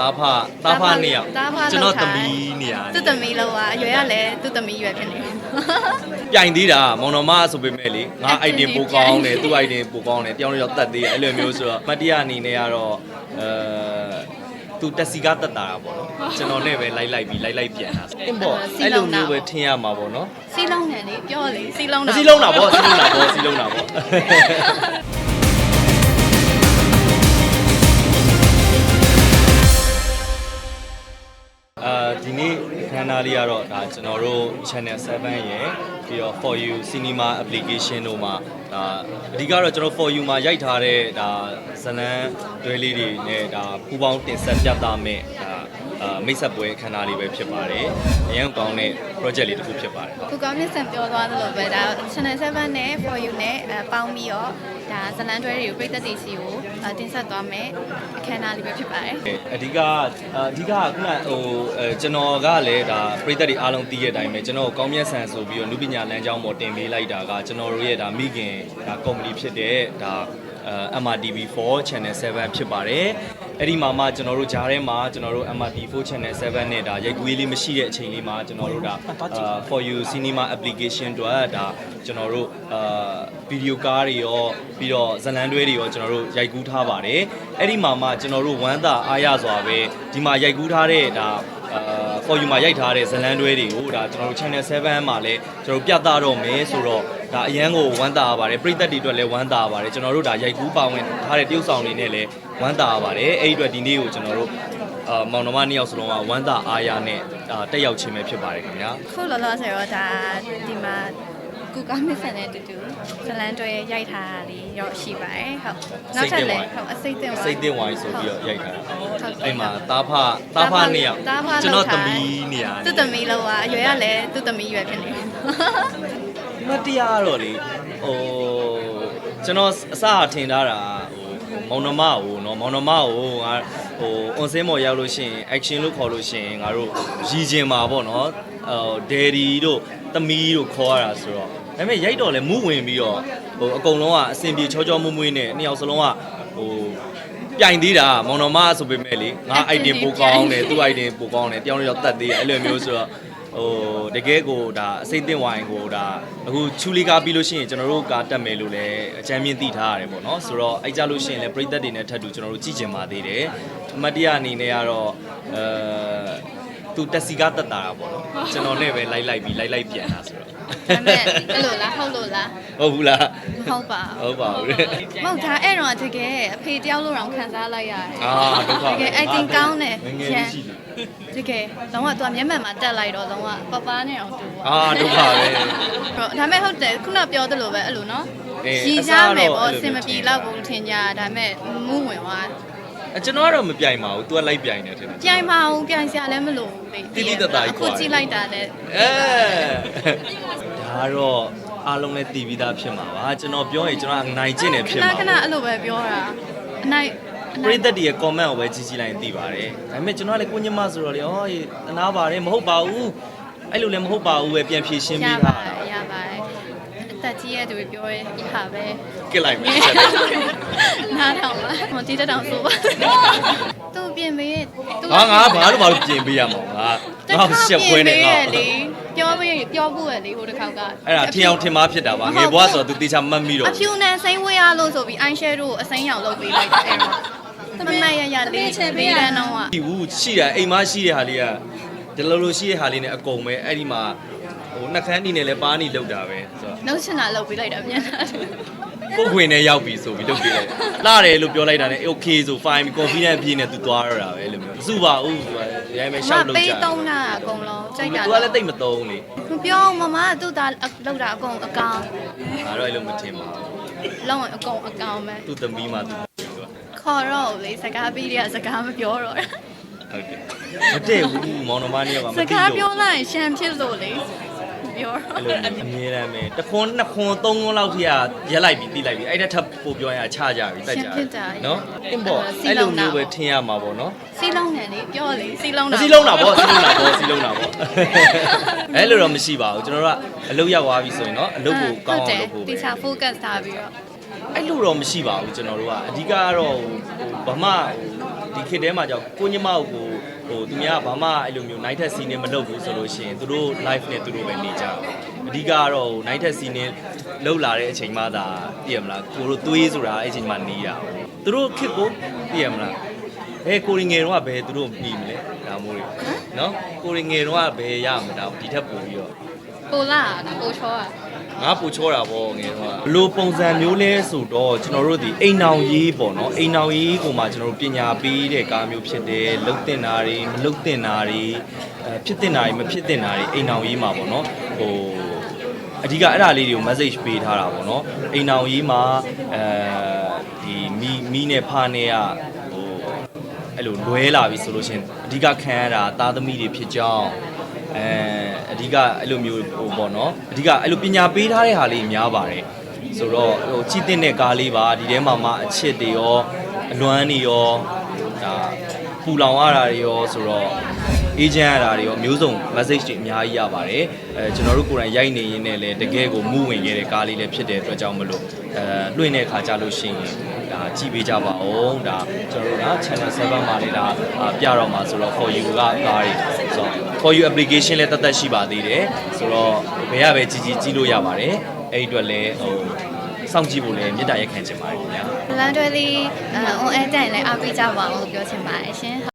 သားဖသားဖနှစ်ယောက်သားဖကျွန်တော်လောက်တထားမီးနေရတယ်သူ့သမီးလောက်อ่ะအရွယ်ကလည်းသူ့သမီးရွယ်ဖြစ်နေတယ်ပြိုင်သေးတာမောင်တော်မဆိုပေမဲ့လေငါ item ပိုကောင်းတယ်သူ့ item ပိုကောင်းတယ်တယောက်တစ်ယောက်တတ်သေးတယ်အဲ့လိုမျိုးဆိုတော့မတ်တရအနေနဲ့ကတော့အဲသူတက်စီကတက်တာပေါ့နော်ကျွန်တော်နဲ့ပဲလိုက်လိုက်ပြီးလိုက်လိုက်ပြန်တာအင်းပေါ့အဲ့လိုမျိုးပဲထင်ရမှာပေါ့နော်စီးလုံးတယ်လေပြောလေစီးလုံးမတာစီလုံးတာပေါ့စီလုံးတာပေါ့စီလုံးတာပေါ့ ဒီနေ့ခန်းနာလေးကတော့ဒါကျွန်တော်တို့ channel 7ရယ်ပြီးတော့ for you cinema application တို့မှာဒါအဓိကတော့ကျွန်တော် for you မှာရိုက်ထားတဲ့ဒါဇလန်းတွဲလေးတွေနဲ့ဒါပူပေါင်းတင်ဆက်ပြသမဲ့ဒါ အာမိတ်ဆက်ပွဲခန်းနာလေးပဲဖြစ်ပါတယ်အရင်ကောင်းတဲ့ project လေးတစ်ခုဖြစ်ပါတယ်ကိုကောင်းမြတ်ဆန်ပြောသွားသလိုပဲဒါ channel 7နဲ့ for you နဲ့အဲပေါင်းပြီးတော့ဒါဇလန်တွဲတွေကိုပြည်သက်တွေစီကိုအဲတင်ဆက်သွားမယ်အခမ်းအနားလေးပဲဖြစ်ပါတယ်အဓိကအဓိကကခုနဟိုအဲကျွန်တော်ကလည်းဒါပြည်သက်တွေအားလုံးသိတဲ့အတိုင်းပဲကျွန်တော်ကောင်းမြတ်ဆန်ဆိုပြီးတော့လူပညာလမ်းကြောင်းပေါ်တင်ပေးလိုက်တာကကျွန်တော်တို့ရဲ့ဒါမိခင်ဒါကုမ္ပဏီဖြစ်တဲ့ဒါအဲ MRTV4 Channel 7ဖြစ်ပါတယ် အဲ့ဒီမှာမှကျွန်တော်တို့ဂျားထဲမှာကျွန်တော်တို့ MRTV4 Channel 7နဲ့ဒါရိုက်ကူးရေးလေးမရှိတဲ့အချိန်လေးမှာကျွန်တော်တို့ဒါအာ For You Cinema Application တို့ဒါကျွန်တော်တို့အာဗီဒီယိုကားတွေရောပြီးတော့ဇတ်လန်တွဲတွေရောကျွန်တော်တို့ရိုက်ကူးထားပါတယ်အဲ့ဒီမှာမှကျွန်တော်တို့ဝမ်းသာအားရစွာပဲဒီမှာရိုက်ကူးထားတဲ့ဒါအာ for you မှာရိုက်ထားတဲ့ဇတ်လန်တွဲတွေကိုဒါကျွန်တော်တို့ channel 7မှာလည်းကျွန်တော်တို့ပြသတော့မယ်ဆိုတော့ဒါအရန်ကိုဝမ်းသာရပါတယ်ပရိသတ်တွေအတွက်လည်းဝမ်းသာရပါတယ်ကျွန်တော်တို့ဒါရိုက်ကူးပါဝင်ထားတဲ့တရုပ်ဆောင်တွေနဲ့လည်းဝမ်းသာရပါတယ်အဲ့ဒီအတွက်ဒီနေ့ကိုကျွန်တော်တို့အာမောင်နှမနှစ်ယောက်စလုံးကဝမ်းသာအားရနဲ့ဒါတက်ရောက်ခြင်းပဲဖြစ်ပါတယ်ခင်ဗျာခုလောလောဆယ်တော့ဒါဒီမှာ ကားမစ်ဆန်နဲ့တူတူဇလန်တွေရိုက်ထားတာလေးရောရှိပါတယ်ဟုတ်နောက်ထပ်လည်းဟုတ်အစိတ်တင်ဝိုင်းစိတ်တင်ဝိုင်းဆိုပြီးတော့ရိုက်ထားတာအဲ့မှာတာဖတာဖနေရကျွန်တော်သမီးနေရသူ့သမီးလောက်อ่ะအရွယ်ကလည်းသူ့သမီးရွယ်ဖြစ်နေမတရားတော့လေဟိုကျွန်တော်အစအထင်ထားတာဟိုမောင်နှမဟိုနော်မောင်နှမဟိုငါဟိုအွန်စင်းပေါ်ရောက်လို့ရှိရင် action လို့ခေါ်လို့ရှိရင်ငါတို့ရည်ကျင်ပါပေါ့နော်ဟို daddy တို့သမီးတို့ခေါ်ရတာဆိုတော့ ဒါပေမဲ့ရိုက်တော့လဲမူးဝင်ပြီးတော့ဟိုအကုန်လုံးကအစင်ပြေချောချောမွေ့မွေ့နဲ့နှစ်ယောက်စလုံးကဟိုပြိုင်သေးတာမောင်နှမဆိုပေမဲ့လေငါ item ပိုကောင်းတယ်သူ့ item ပိုကောင်းတယ်တယောက်တစ်ယောက်တတ်သေးတယ်အဲ့လိုမျိုးဆိုတော့ဟိုတကယ်ကိုဒါအစိမ့်တင်ဝိုင်းကိုဒါအခုချူလီကားပြီးလို့ရှိရင်ကျွန်တော်တို့ကားတက်မယ်လို့လည်းအကြမ်းမြင့်သိထားရတယ်ပေါ့နော်ဆိုတော့အဲ့ကြလို့ရှိရင်လည်းပြည်သက်တွေနဲ့ထပ်တူကျွန်တော်တို့ကြည့်ကျင်ပါသေးတယ်အမတ်တရအနေနဲ့ကတော့အဲသူတက်စီကားတက်တာပေါ့နော်ကျွန်တော်နဲ့ပဲလိုက်လိုက်ပြီးလိုက်လိုက်ပြန်တာဆိုတော့ ဒါပေမဲ့အဲ့လိုလားဟုတ်လို့လားဟုတ်ဘူးလားမဟုတ်ပါဟုတ်ပါဘူးမဟုတ်ဒါအဲ့တော့တကယ်အဖေတယောက်လို့တော့ခံစားလိုက်ရတယ်အာဒုက္ခတကယ် acting ကောင်းတယ်ငယ်ငယ်လေးရှိတယ်တကယ်လုံးဝသူကမျက်မှန်မှာတက်လိုက်တော့လုံးဝပပနဲ့အောင်တူပါအာဒုက္ခပဲတော့ဒါမဲ့ဟုတ်တယ်ခုနပြောသလိုပဲအဲ့လိုနော်အေးရီအကြစားတော့မယ်ပေါ့အဲ့လိုအစင်မပြေမျိုးတော့ဘူးထင်ကြဒါမဲ့မူးဝင်သွား အကျွန်တော်ကတော့မပြိုင်ပါဘူး तू ကလိုက်ပြိုင်နေတယ်ထင်တယ် ပြိုင်ပါအောင်ပြိုင်စရာလည်းမလိုဘူးလေတိတိတတ်တာကြီးအခုကွာကြည့်လိုက်တာလည်းအဲဒါတော့အားလုံးလည်းတည်ပြီးသားဖြစ်မှာပါကျွန်တော်ပြောရင်ကျွန်တော်အနိုင်ကျင့်တယ်ဖြစ်မှာခဏခဏအဲ့လိုပဲပြောတာအနိုင်အပနိုရိင်သတ်တွေရဲ့ comment ကိုပဲကြည့်ကြည့်လိုက်ရင်သိပါတယ်ဒါပေမဲ့ကျွန်တော်ကလည်းကိုညမဆိုတော့လေဩရေအနာပါတယ်မဟုတ်ပါဘူးအဲ့လိုလည်းမဟုတ်ပါဘူးပဲပြန်ဖြေရှင်းရပြီးပါထားတတာယ်ရပါတယ်အသက်ကြီးရဲ့သူတွေပြောရဲဟာပဲ ကစ်လိုက်မယ်ဆက်တယ်နားထောင်ပါဟိုတီးတက်တောင်ဆိုပါသူပြင်ပေးသူငါငါဘာလို့ဘာလို့ပြင်ပေးရမှာငါငါရှက်ပွဲနေငါလေပြောပေးပြောဖို့ရလေဟိုတစ်ခေါက်ကအဲ့ဒါထင်အောင်ထင်မှားဖြစ်တာပါငယ်ဘွားဆိုတော့ तू တေချာမှတ်မိတော့အဖြူနဲ့စိမ့်ဝေးရလို့ဆိုပြီး eye shadow ကိုအစိမ်းရောင်လုပ်ပေးလိုက်တယ်အဲ့တော့မမရရလေးလေးတန်းတော့ကဒီဘူးရှိတာအိမ်မရှိတဲ့ဟာလေးကဒီလိုလိုရှိတဲ့ဟာလေးနဲ့အကုန်ပဲအဲ့ဒီမှာဟို နှက်ခမ်းနေနဲ့လည်းပါနေလောက်တာပဲဆိုတော့နှုတ်ချင်တာလုပ်ပေးလိုက်တာမြန်တာကိုယ်ခွေနဲ့ရောက်ပြီဆိုပြီးလုပ်ပေးလိုက်လာတယ်လို့ပြောလိုက်တာနဲ့ okay ဆို fine confident ပြည့်နေသူသွားရတာပဲလို့မျိုးမစုပါဘူးသူကရိုင်းမဲ့ရှောက်လို့ပေးကြသုံးတာအကုန်လုံးကြိုက်တာသူကလည်းတိတ်မသုံးလေမပြောမမကသူ့သားလောက်တာအကုန်အကောင်ငါတော့အဲ့လိုမထင်ပါဘူးလုံးဝအကုန်အကောင်ပဲသူ့သမီးမှသူသူကခေါ်တော့လေစကားပြီးတဲ့စကားမပြောတော့တာဟုတ်တယ်မတည့်ဘူးမောင်နှမနှစ်ယောက်ကမစသိကားလို့ပြောလိုက်ရင်ရှမ်းဖြစ်လို့လေ ပြောတော့အဲ့လိုအမြဲတမ်းပဲတစ်ခွန်းနှစ်ခွန်းသုံးခွန်းလောက်ထိကရက်လိုက်ပြီးတိလိုက်ပြီးအဲ့ဒါထပ်ပို့ပြောရင်အချကြပြီတိုက်ကြပြီနော်အင်းပေါ့အဲ့လိုမျိုးပဲထင်ရမှာပေါ့နော်စီလုံးနဲ့လေပြောလေစီလုံးတာစီလုံးတာပေါ့စီလုံးတာပေါ့စီလုံးတာပေါ့အဲ့လိုတော့မရှိပါဘူးကျွန်တော်တို့ကအလုပ်ရောက်သွားပြီဆိုရင်နော်အလုပ်ကိုကောင်းအောင်လုပ်ဖို့ပဲတိကျ focus ထားပြီးတော့ အဲ့လိုတော့မရှိပါဘူးကျွန်တော်တို့ကအဓိကကတော့ဟိုဘာမှဒီခေတ်ထဲမှာကြောင့်ကိုညမကိုဟိုသူများကဘာမှအဲ့လိုမျိုး night test scene မလုပ်ဘူးဆိုလို့ရှိရင်သူတို့ live နဲ့သူတို့ပဲနေကြတယ်အဓိကကတော့ night test scene လောက်လာတဲ့အချိန်မှသာသိရမလားကိုတို့သွေးဆိုတာအဲ့အချိန်မှနေတာသူတို့ခေတ်ကိုသိရမလားအဲကိုရီငယ်တော့ကဘယ်သူတို့ပြီးမလဲဒါမျိုးတွေနော်ကိုရီငယ်တော့ကဘယ်ရမှာဒါဒီထက်ပိုပြီးတော့ ပိုလာတာပိုချောอ่ะငါပူချောတာပေါ့ငယ်တော့ဘလိုပုံစံမျိုးလဲဆိုတော့ကျွန်တော်တို့ဒီအိမ်နောင်ရေးပေါ့နော်အိမ်နောင်ရေးကိုမှကျွန်တော်တို့ပညာပေးတဲ့ကားမျိုးဖြစ်တယ်လှုပ်တင်တာတွေမလှုပ်တင်တာတွေအဲဖြစ်တင်တာတွေမဖြစ်တင်တာတွေအိမ်နောင်ရေးမှာပေါ့နော်ဟိုအဓိကအဲ့ဒါလေးတွေကို message ပေးထားတာပေါ့နော်အိမ်နောင်ရေးမှာအဲဒီမီမီနဲ့ဖာနဲ့ကဟိုအဲ့လိုလွဲလာပြီဆိုလို့ရှရင်အဓိကခံရတာသားသမီးတွေဖြစ်ကြောင်း အဲအဓိကအဲ့လိုမျိုးဟိုပေါ့နော်အဓိကအဲ့လိုပညာပေးထားတဲ့ဟာလေးများပါတယ်ဆိုတော့ဟိုကြည်တင်တဲ့ကားလေးပါဒီထဲမှာမှအချစ်တွေရောအလွမ်းတွေရောဒါပူလောင်ရတာတွေရောဆိုတော့အေဂျင့်ရတာတွေရောမျိုးစုံ message တွေအများကြီးရပါတယ်အဲကျွန်တော်တို့ကိုယ်တိုင်ရိုက်နေရင်းနဲ့လည်းတကယ်ကိုမူဝင်ခဲ့တဲ့ကားလေးလည်းဖြစ်တဲ့အတွက်ကြောင့်မလို့အဲလွှင့်တဲ့ခါကြလို့ရှိရင် ဒါကြည့်ပေးကြပါဦးဒါကျွန်တော်တို့က channel 7မှာလေးဒါအာပြတော့မှာဆိုတော့ for you ကကားတွေဆိုတော့ for you application လည်းတသက်ရှိပါသေးတယ်ဆိုတော့ဘယ်ရပဲကြီးကြီးကြီးလို့ရပါတယ်အဲ့ဒီအတွက်လည်းဟိုစောင့်ကြည့်ဖို့လည်းမေတ္တာရက်ခံချင်ပါတယ်ခင်ဗျာဇလန်တွဲလေး on air တိုင်လည်းအားပေးကြပါအောင်လို့ပြောချင်ပါတယ်ရှင်